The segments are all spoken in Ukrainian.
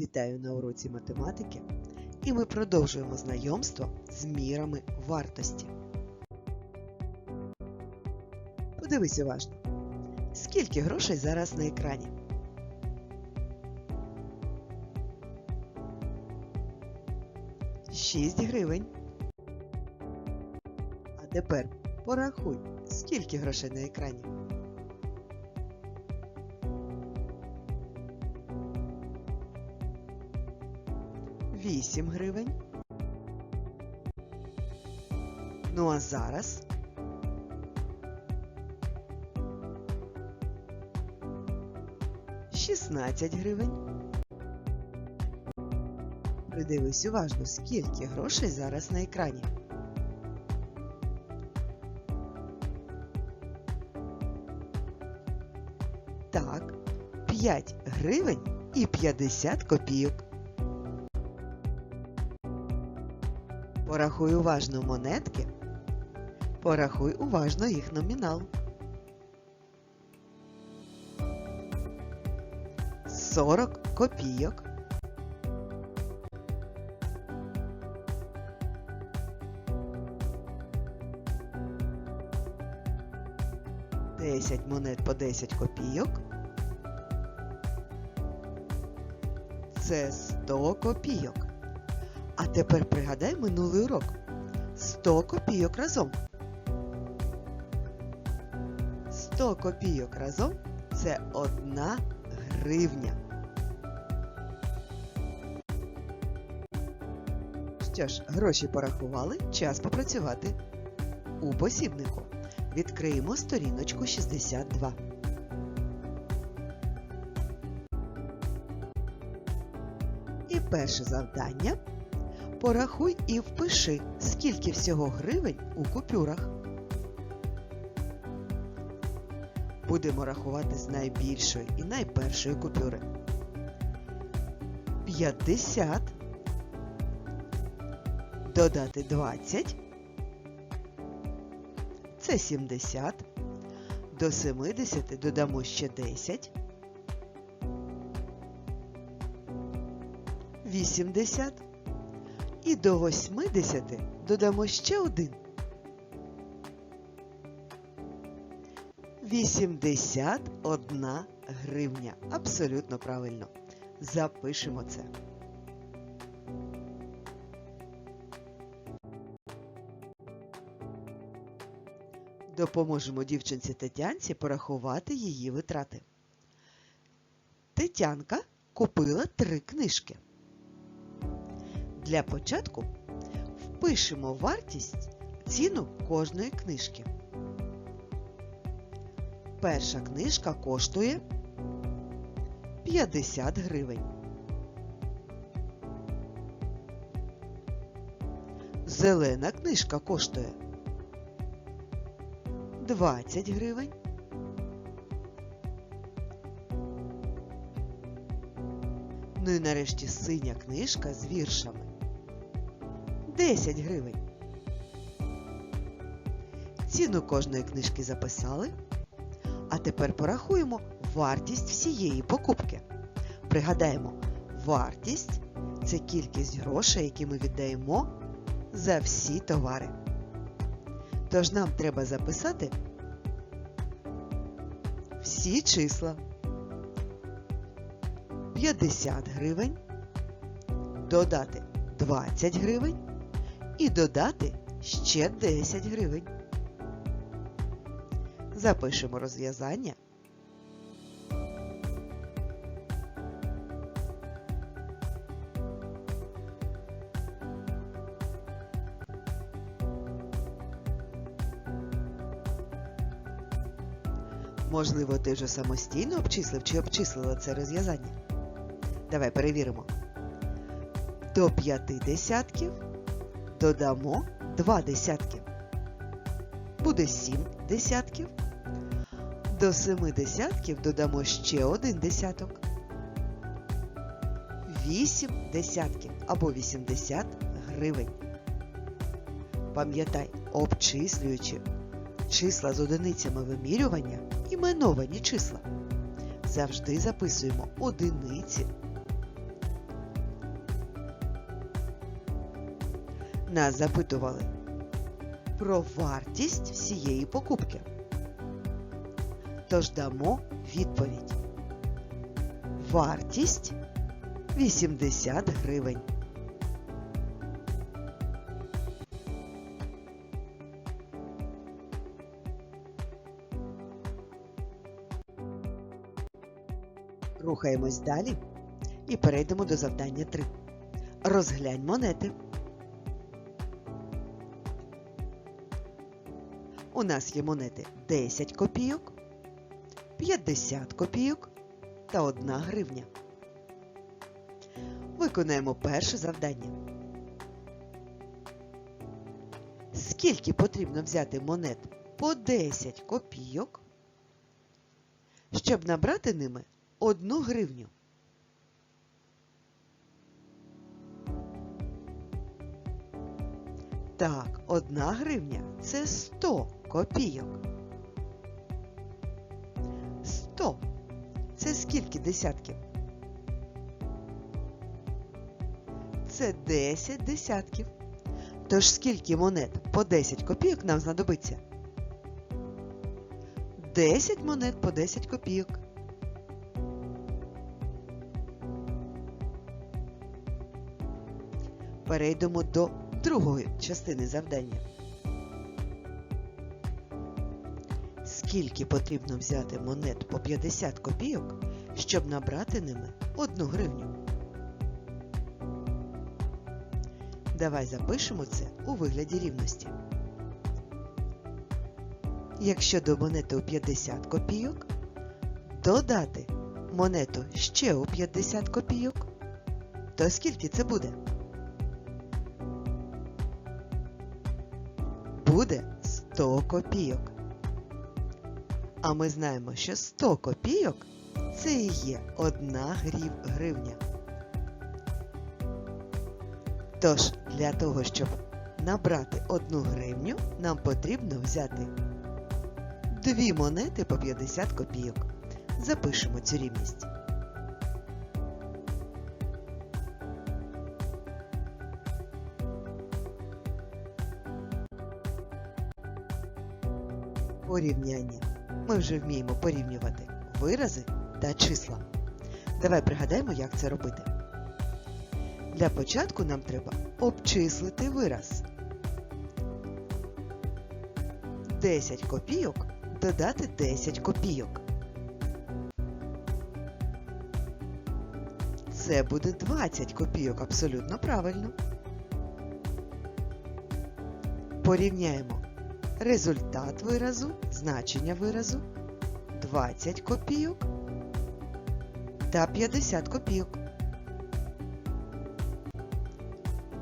Вітаю на уроці математики, і ми продовжуємо знайомство з мірами вартості. Подивись уважно, скільки грошей зараз на екрані? Шість гривень. А тепер порахуй, скільки грошей на екрані. Вісім гривень. Ну а зараз шістнадцять гривень. Придивись уважно, скільки грошей зараз на екрані. Так, 5 гривень і 50 копійок. Порахуй уважно монетки. Порахуй уважно їх номінал. 40 копійок. Десять монет по 10 копійок. Це 100 копійок. Тепер пригадай минулий урок. 100 копійок разом. 100 копійок разом це 1 гривня. Що ж, гроші порахували, час попрацювати. У посібнику відкриємо сторіночку 62. І перше завдання Порахуй і впиши, скільки всього гривень у купюрах. Будемо рахувати з найбільшої і найпершої купюри. 50. Додати 20. Це 70. До 70 додамо ще 10. 80. І до 80 додамо ще один. 81 гривня. Абсолютно правильно. Запишемо це. Допоможемо дівчинці Тетянці порахувати її витрати. Тетянка купила три книжки. Для початку впишемо вартість ціну кожної книжки. Перша книжка коштує 50 гривень. Зелена книжка коштує 20 гривень. Ну і нарешті синя книжка з віршами 10 гривень. Ціну кожної книжки записали. А тепер порахуємо вартість всієї покупки. Пригадаємо, вартість це кількість грошей, які ми віддаємо за всі товари. Тож нам треба записати всі числа. 50 гривень, додати 20 гривень і додати ще 10 гривень. Запишемо розв'язання. Можливо, ти вже самостійно обчислив чи обчислила це розв'язання? Давай перевіримо. До п'яти десятків додамо два десятки. Буде сім десятків. До семи десятків додамо ще один десяток. Вісім десятків або 80 гривень. Пам'ятай, обчислюючи числа з одиницями вимірювання, іменовані числа. Завжди записуємо одиниці Нас запитували про вартість всієї покупки. Тож дамо відповідь. Вартість 80 гривень. Рухаємось далі і перейдемо до завдання 3. Розглянь монети. У нас є монети 10 копійок, 50 копійок та 1 гривня. Виконаємо перше завдання. Скільки потрібно взяти монет по 10 копійок, щоб набрати ними 1 гривню? Так, 1 гривня це 100 копійок. 100 це скільки десятків? Це 10 десятків. Тож скільки монет по 10 копійок нам знадобиться? 10 монет по 10 копійок. Перейдемо до другої частини завдання. Скільки потрібно взяти монет по 50 копійок, щоб набрати ними 1 гривню? Давай запишемо це у вигляді рівності. Якщо до монети у 50 копійок додати монету ще у 50 копійок, то скільки це буде? Буде 100 копійок. А ми знаємо, що 100 копійок це і є 1 грів гривня. Тож, для того, щоб набрати 1 гривню, нам потрібно взяти дві монети по 50 копійок. Запишемо цю рівність. Порівняння. Ми вже вміємо порівнювати вирази та числа. Давай пригадаємо, як це робити. Для початку нам треба обчислити вираз. 10 копійок додати 10 копійок. Це буде 20 копійок абсолютно правильно. Порівняємо результат виразу, значення виразу 20 копійок та 50 копійок.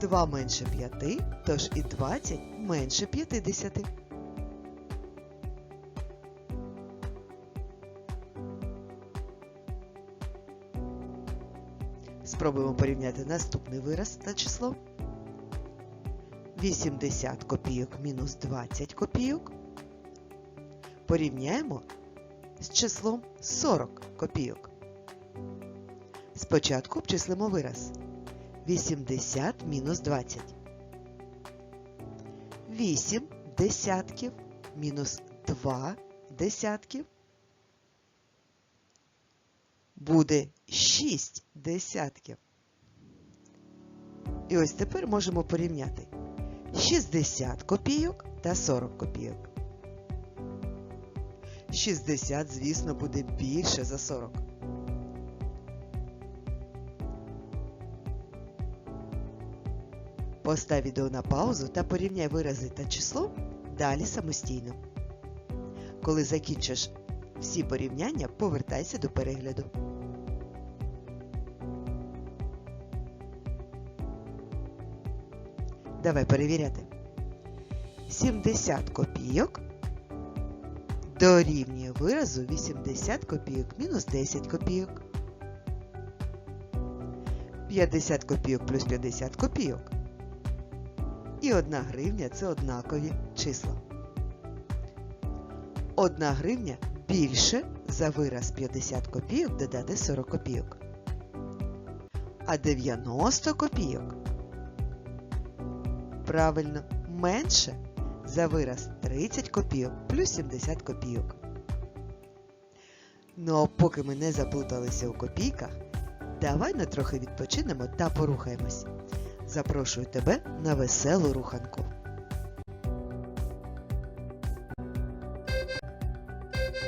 2 менше 5, тож і 20 менше 50. Спробуємо порівняти наступний вираз та число. 80 копійок мінус 20 копійок. Порівняємо з числом 40 копійок. Спочатку обчислимо вираз. 80 мінус 20. 8 десятків мінус 2 десятків буде 6 десятків. І ось тепер можемо порівняти 60 копійок та 40 копійок. 60, звісно, буде більше за 40. Постав відео на паузу та порівняй вирази та число далі самостійно. Коли закінчиш всі порівняння, повертайся до перегляду. Давай перевіряти. 70 копійок дорівнює виразу 80 копійок мінус 10 копійок. 50 копійок плюс 50 копійок. І 1 гривня це однакові числа. 1 гривня більше за вираз 50 копійок додати 40 копійок. А 90 копійок Правильно, менше за вираз 30 копійок плюс 70 копійок. Ну а поки ми не заплуталися у копійках, давай на трохи відпочинемо та порухаємось. Запрошую тебе на веселу руханку.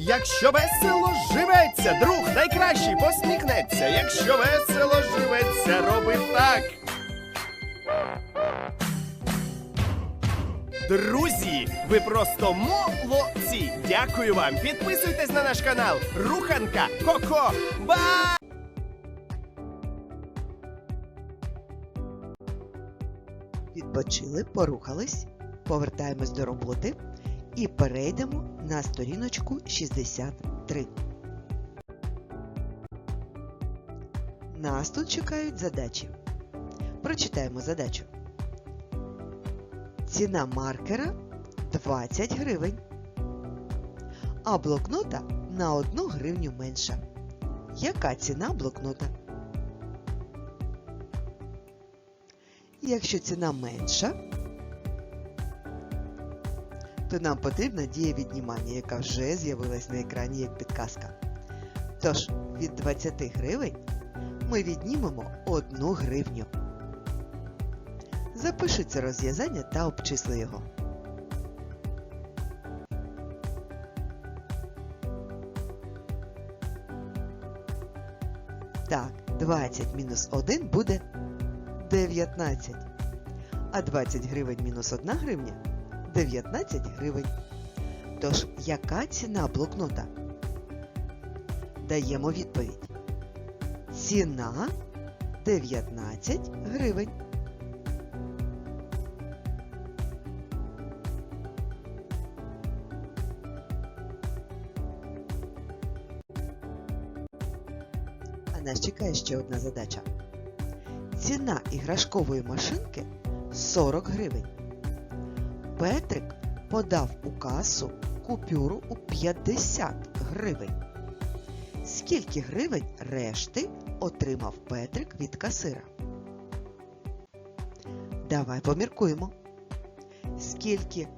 Якщо весело живеться, друг найкращий посміхнеться. Якщо весело живеться, роби так. Друзі, ви просто молодці! Дякую вам! Підписуйтесь на наш канал Руханка Коко. Ба! Відпочили, порухались, повертаємось до роботи і перейдемо на сторіночку 63. Нас тут чекають задачі. Прочитаємо задачу. Ціна маркера 20 гривень, а блокнота на 1 гривню менша. Яка ціна блокнота? Якщо ціна менша, то нам потрібна дія віднімання, яка вже з'явилась на екрані як підказка. Тож від 20 гривень ми віднімемо 1 гривню. Запиши це розв'язання та обчисли його. Так, 20 мінус 1 буде 19. А 20 гривень мінус 1 гривня 19 гривень. Тож, яка ціна блокнота? Даємо відповідь. Ціна 19 гривень. А нас чекає ще одна задача. Ціна іграшкової машинки 40 гривень. Петрик подав у касу купюру у 50 гривень. Скільки гривень решти отримав Петрик від касира? Давай поміркуємо. Скільки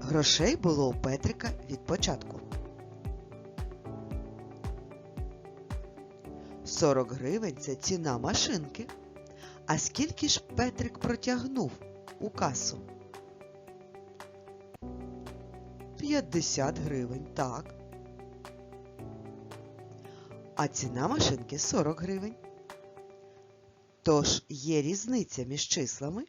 грошей було у Петрика від початку? 40 гривень це ціна машинки. А скільки ж Петрик протягнув у касу? 50 гривень, так. А ціна машинки 40 гривень. Тож є різниця між числами.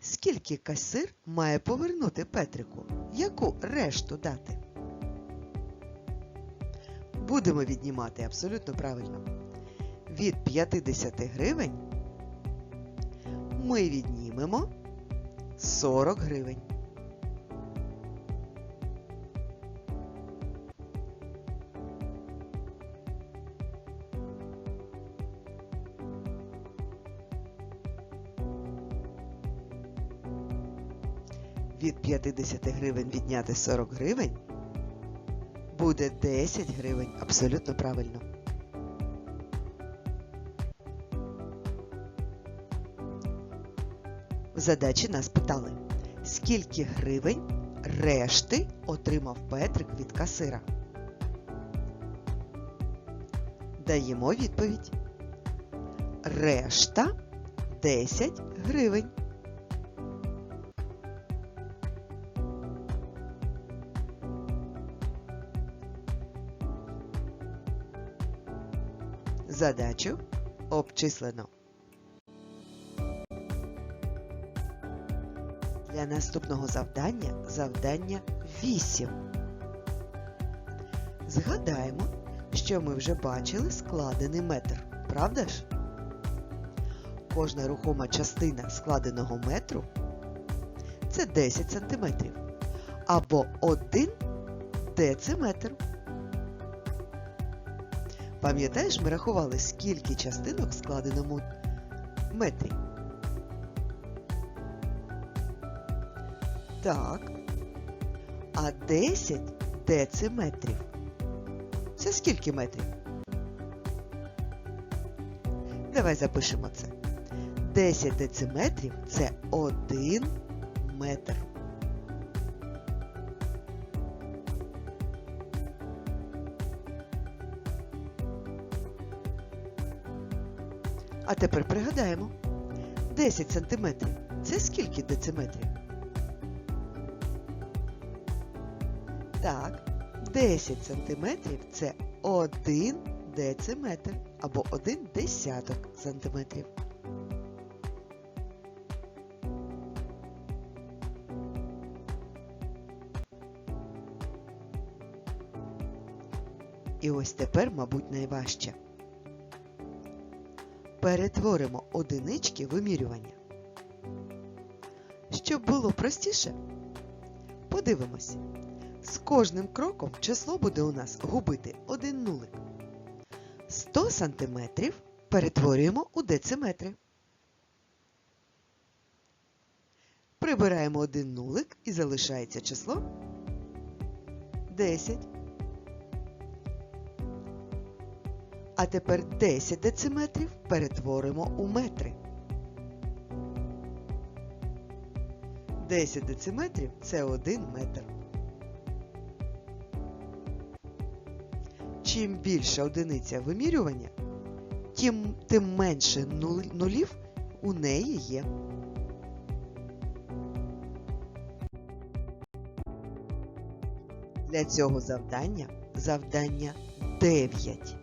Скільки касир має повернути Петрику? Яку решту дати? Будемо віднімати абсолютно правильно. Від 50 гривень ми віднімемо 40 гривень. 50 гривень відняти 40 гривень буде 10 гривень. Абсолютно правильно. В задачі нас питали, скільки гривень решти отримав Петрик від касира. Даємо відповідь. Решта 10 гривень. Задачу обчислено. Для наступного завдання завдання 8. Згадаємо, що ми вже бачили складений метр, правда ж? Кожна рухома частина складеного метру це 10 см або 1 дециметр. Пам'ятаєш, ми рахували, скільки частинок складеному метрі? Так. А 10 дециметрів. Це скільки метрів? Давай запишемо це. 10 дециметрів це 1 метр. А тепер пригадаємо. 10 сантиметрів це скільки дециметрів? Так, 10 сантиметрів це 1 дециметр або 1 десяток сантиметрів. І ось тепер, мабуть, найважче. Перетворимо одинички вимірювання. Щоб було простіше, подивимось. З кожним кроком число буде у нас губити один нулик. 100 сантиметрів перетворюємо у дециметри. Прибираємо один нулик і залишається число 10. А тепер 10 дециметрів перетворимо у метри. 10 дециметрів це 1 метр. Чим більша одиниця вимірювання, тим, тим менше нулів у неї є. Для цього завдання завдання 9.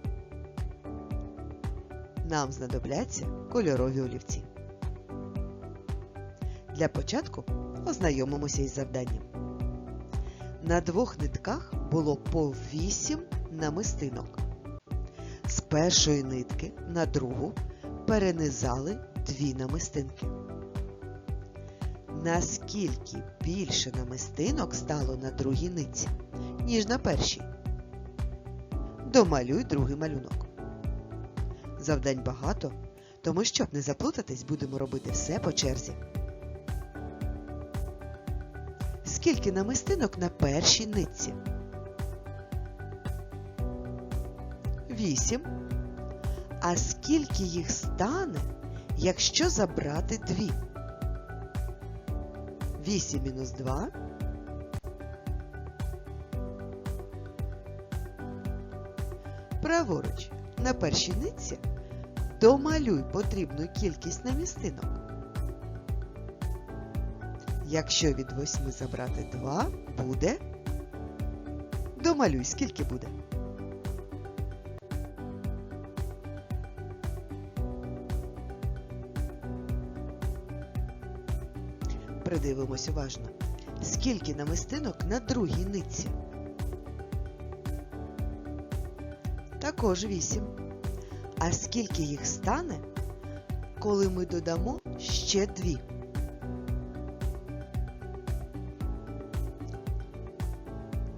Нам знадобляться кольорові олівці. Для початку ознайомимося із завданням. На двох нитках було по 8 намистинок. З першої нитки на другу перенизали дві намистинки. Наскільки більше намистинок стало на другій нитці, ніж на першій? Домалюй другий малюнок. Завдань багато, тому щоб не заплутатись, будемо робити все по черзі. Скільки намистинок на першій нитці? 8. А скільки їх стане, якщо забрати 2? 8 мінус 2. Праворуч на першій нитці домалюй потрібну кількість намістинок. Якщо від 8 забрати 2, буде. Домалюй, скільки буде? Придивимось уважно. Скільки намистинок на другій нитці? також 8. А скільки їх стане, коли ми додамо ще 2?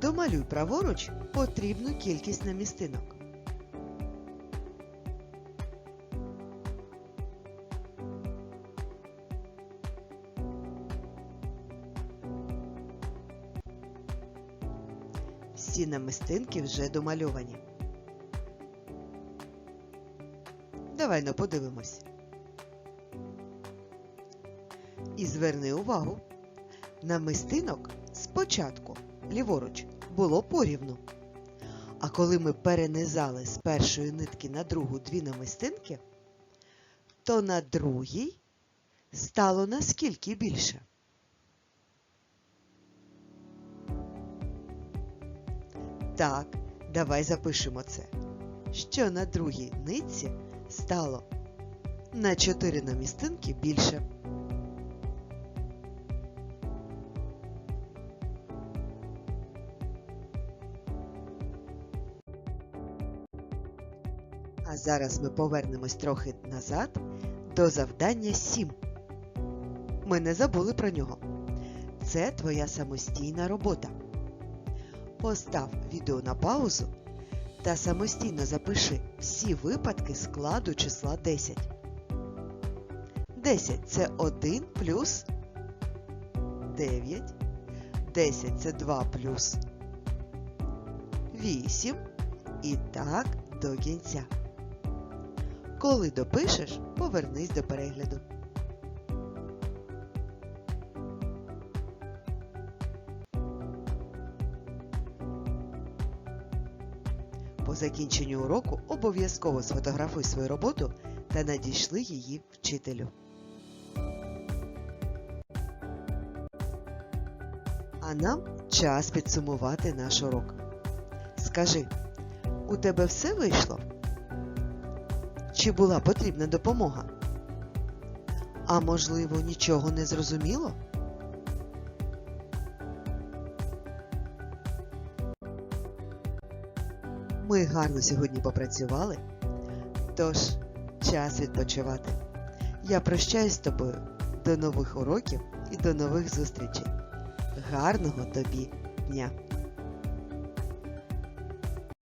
Домалюй праворуч потрібну кількість намістинок. Всі намистинки вже домальовані. Давай но подивимось. І зверни увагу, намистинок спочатку ліворуч було порівну. А коли ми перенизали з першої нитки на другу дві намистинки, то на другій стало наскільки більше. Так, давай запишемо це. Що на другій нитці стало на 4 намістинки більше. А зараз ми повернемось трохи назад до завдання 7. Ми не забули про нього. Це твоя самостійна робота. Постав відео на паузу та самостійно запиши всі випадки складу числа 10. 10 це 1 плюс 9. 10 це 2 плюс 8. І так до кінця. Коли допишеш, повернись до перегляду. По закінченню уроку обов'язково сфотографуй свою роботу та надійшли її вчителю. А нам час підсумувати наш урок. Скажи, у тебе все вийшло? Чи була потрібна допомога? А можливо, нічого не зрозуміло? Гарно сьогодні попрацювали, тож час відпочивати. Я прощаюсь з тобою. До нових уроків і до нових зустрічей. Гарного тобі дня!